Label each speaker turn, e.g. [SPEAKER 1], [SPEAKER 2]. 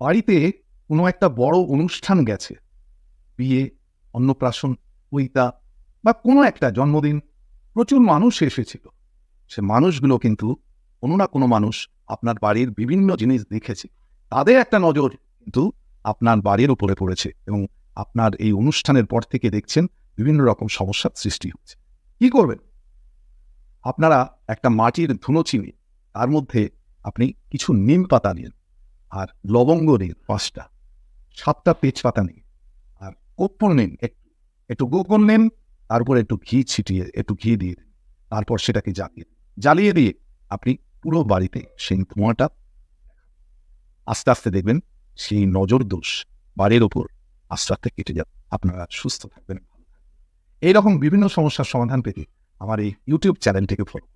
[SPEAKER 1] বাড়িতে কোনো একটা বড় অনুষ্ঠান গেছে। বিয়ে, অন্নপ্রাশন, পৈতা বা কোনো একটা জন্মদিন। প্রচুর মানুষ এসেছিল। সে মানুষগুলো কিন্তু কোনো না কোনো মানুষ আপনার বাড়ির বিভিন্ন জিনিস দেখেছে। তাদের একটা নজর কিন্তু আপনার বাড়ির উপরে পড়েছে এবং আপনার এই অনুষ্ঠানের পর থেকে দেখছেন বিভিন্ন রকম সমস্যার সৃষ্টি হচ্ছে। কি করবেন? আপনারা একটা মাটির ধুনো চিনি তার মধ্যে আপনি কিছু নিম পাতা নিন। আর লবঙ্গ নিন পাঁচটা। সাতটা তেজপাতা নিন আর কর্পূর নিন একটু গোপন নিন, তারপর একটু ঘি ছিটিয়ে, একটু ঘি দিয়ে দিন। তারপর সেটাকে জ্বালিয়ে। জ্বালিয়ে দিয়ে আপনি পুরো বাড়িতে সেই ধোঁয়াটা আস্তে আস্তে দেখবেন সেই নজর দোষ বাড়ির ওপর আস্তে আস্তে কেটে যাবে। আপনারা সুস্থ থাকবেন। এইরকম বিভিন্ন সমস্যার সমাধান পেতে আমার এই ইউটিউব চ্যানেলটিকে ফলো